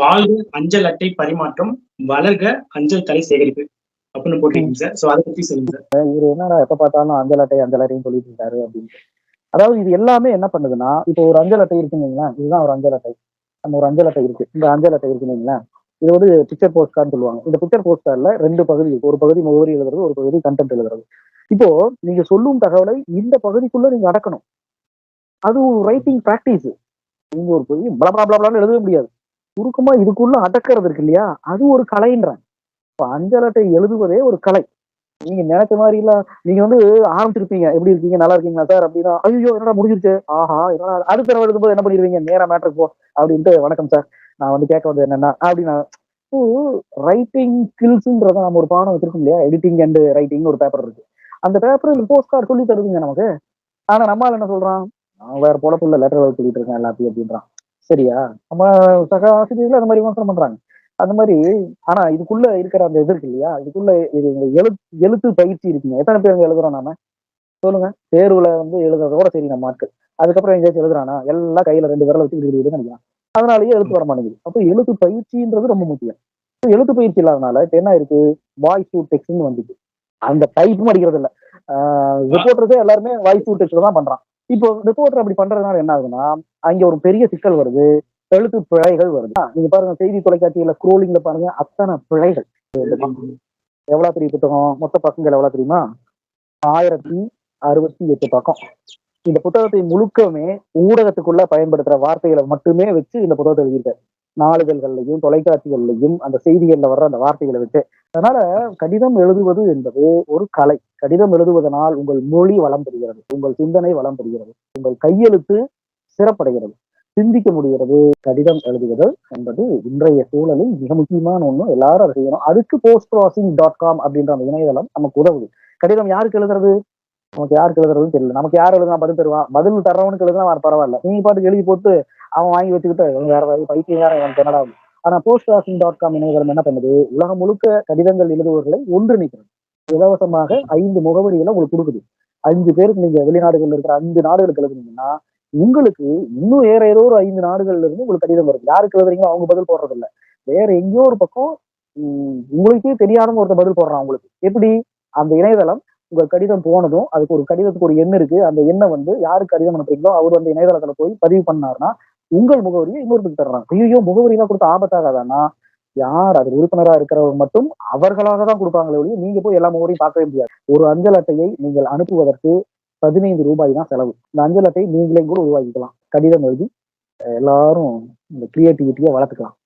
வாழ்க அஞ்சல் அட்டை பரிமாற்றம் வளர்க அஞ்சல் தலை சேகரிப்பு அப்படின்னு போட்டிருக்கீங்க சார். சோ அதை பத்தி சொல்லுங்க சார். இவர் என்னடா எப்ப பார்த்தாலும் அஞ்சல் அட்டை அஞ்சல் அட்டையும் சொல்லிட்டு இருக்காரு அப்படின்னு. அதாவது இது எல்லாமே என்ன பண்ணுதுன்னா இப்போ ஒரு அஞ்சல் அட்டை இருக்குங்களா இதுதான் ஒரு அஞ்சல் அட்டை. நம்ம ஒரு அஞ்சல் அட்டை இருக்கு. இந்த அஞ்சல் அட்டை இருக்குங்களா இது ஒரு பிக்சர் போஸ்ட் கார்டு சொல்லுவாங்க. இந்த பிக்சர் போஸ்ட் கார்டில் ரெண்டு பகுதி இருக்கு. ஒரு பகுதி முகவரி எழுதுறது ஒரு பகுதி கண்டென்ட் எழுதுறது. இப்போ நீங்க சொல்லும் தகவலை இந்த பகுதிக்குள்ள நீங்க அடக்கணும். அது ஒரு ரைட்டிங் ப்ராக்டிஸ் நீங்க ஒரு பகுதி பல பல எழுதவே முடியாது. சுருக்கமா இதுக்குள்ள அடக்கிறது இருக்கு இல்லையா? அது ஒரு கலைன்றாங்க. இப்ப அஞ்சலட்டை எழுதுவதே ஒரு கலை. நீங்க நினைச்ச மாதிரி இல்ல நீங்க வந்து ஆரம்பிச்சிருப்பீங்க. எப்படி இருக்கீங்க? நல்லா இருக்கீங்களா சார்? அப்படின்னா ஐயோ என்னடா முடிஞ்சிருச்சு? ஆஹா என்னடா அடுத்த தடவை எழுதும்போது என்ன பண்ணிடுவீங்க? நேரா மேட்ருக்கு போ அப்படின்ட்டு வணக்கம் சார். நான் வந்து கேட்க வந்தது என்னன்னா அப்படின்னா ரைட்டிங் ஸ்கில்ஸ்ன்றத நம்ம ஒரு பாடம் வச்சிருக்கோம் இல்லையா? எடிட்டிங் அண்ட் ரைட்டிங் ஒரு பேப்பர் இருக்கு. அந்த பேப்பர் போஸ்ட் கார்டு சொல்லி தருதுங்க நமக்கு. ஆனா நம்மால் என்ன சொல்றான்? நான் வேற பொழப்பு இல்ல லெட்டர் எழுதி சொல்லிட்டு இருக்கேன் எல்லாத்தையும் அப்படின்றான். சரியா? நம்ம சக ஆசிரியர்கள் அந்த மாதிரி விமர்சனம் பண்றாங்க. அந்த மாதிரி ஆனா இதுக்குள்ள இருக்கிற அந்த இது இருக்கு இல்லையா? இதுக்குள்ள இது இந்த எழுத்து எழுத்து பயிற்சி இருக்குங்க. எத்தனை பேர் எழுதுறோம் நாம? சொல்லுங்க. தேர்வுல வந்து எழுதுறதோட சரி நம்ம மார்க்கு. அதுக்கப்புறம் எங்கேயாச்சும் எழுதுறானா? எல்லாம் கையில ரெண்டு விரல வச்சு இப்படி நினைக்கிறான். அதனாலயே எழுத்து வர மாட்டேங்குது. அப்போ எழுத்து பயிற்சின்றது ரொம்ப முக்கியம். எழுத்து பயிற்சி இல்லாதனால இப்ப என்ன இருக்கு வாய்ஸ் டூ டெக்ஸ்ட்னு வந்துச்சு. அந்த டைப்பும் அடிக்கிறது இல்ல ரிப்போர்ட்டர்ஸே எல்லாருமே வாய்ஸ் டூ டெக்ஸ்ட் தான் பண்றான். இப்போ ரிப்போர்ட்டர் அப்படி பண்றதுனால என்ன ஆகுதுன்னா அங்க ஒரு பெரிய சிக்கல் வருது. எழுத்து பிழைகள் வருது. நீங்க பாருங்க செய்தி தொலைக்காட்சியில ஸ்க்ரோலிங்ல பாருங்க அத்தனை பிழைகள். எவ்வளவு பெரிய புத்தகம்? மொத்த பக்கங்கள் எவ்வளவு தெரியுமா? ஆயிரத்தி அறுபத்தி எட்டு பக்கம். இந்த புத்தகத்தை முழுக்கமே ஊடகத்துக்குள்ள பயன்படுத்துற வார்த்தைகளை மட்டுமே வச்சு இந்த புத்தகத்தை எழுதியிருக்காரு. நாளிதழ்கள்லையும் தொலைக்காட்சிகள்லையும் அந்த செய்திகள்ல வர்ற அந்த வார்த்தைகளை வச்சு. அதனால கடிதம் எழுதுவது என்பது ஒரு கலை. கடிதம் எழுதுவதனால் உங்கள் மொழி வளம் பெறுகிறது உங்கள் சிந்தனை வளம் பெறுகிறது உங்கள் கையெழுத்து சிறப்படைகிறது சிந்திக்க முடிகிறது. கடிதம் எழுதுவது என்பது இன்றைய சூழலில் மிக முக்கியமான ஒண்ணு. எல்லாரும் அதை செய்யணும். அதுக்கு போஸ்ட் ப்ராசிங் டாட் காம் அப்படின்ற அந்த இணையதளம் நமக்கு உதவுது. கடிதம் யாருக்கு எழுதுறது? நமக்கு யாருக்கு எழுதுறதுன்னு தெரியல. நமக்கு யார் எழுதுனா பதில் தருவான் பதில் தர்றவனுக்கு எழுதுனா பரவாயில்ல. நீங்க பாட்டுக்கு எழுதி போட்டு அவன் வாங்கி வச்சுக்கிட்டு வேற வழி பைத்தியம் வேற என்னடா ஆனா போஸ்ட் ப்ராசிங் டாட் காம் இணையதளம் என்ன பண்ணுது? உலகம் முழுக்க கடிதங்கள் எழுதுவர்களை ஒன்றிணைக்கிறது. இலவசமாக ஐந்து முகவரிகளை உங்களுக்கு கொடுக்குது. அஞ்சு பேருக்கு நீங்க வெளிநாடுகள்ல இருக்கிற அஞ்சு நாடுகளுக்கு எழுதுனீங்கன்னா உங்களுக்கு இன்னும் வேற ஏதோ ஒரு ஐந்து நாடுகள்ல இருந்து உங்களுக்கு கடிதம் வருது. யாருக்கு எழுதுறீங்களோ அவங்க பதில் போடுறது இல்ல வேற எங்கேயோ ஒரு பக்கம் உங்களுக்கே தெரியாத ஒருத்தர் பதில் போடுறான் உங்களுக்கு. எப்படி? அந்த இணையதளம் உங்க கடிதம் போனதும் அதுக்கு ஒரு கடிதத்துக்கு ஒரு எண் இருக்கு. அந்த எண்ணை வந்து யாருக்கு கடிதம் அனுப்புறீங்களோ அவர் வந்து இணையதளத்துல போய் பதிவு பண்ணாருன்னா உங்கள் முகவரியை இன்னொருத்துக்கு தர்றான். ஐயோ முகவரியெல்லாம் கொடுத்து ஆபத்தாகாதானா? யார் அது உறுப்பினரா இருக்கிறவங்க மட்டும் அவர்களாக தான் கொடுப்பாங்களே ஒழிய நீங்க போய் எல்லா முகவரையும் பார்க்கவே முடியாது. ஒரு அஞ்சல் அட்டையை நீங்கள் அனுப்புவதற்கு பதினைந்து ரூபாய் தான் செலவு. இந்த அஞ்சல் அட்டையை நீங்களே கூட உருவாக்கிக்கலாம். கடிதம் எழுதி எல்லாரும் இந்த கிரியேட்டிவிட்டியை வளர்த்துக்கலாம்.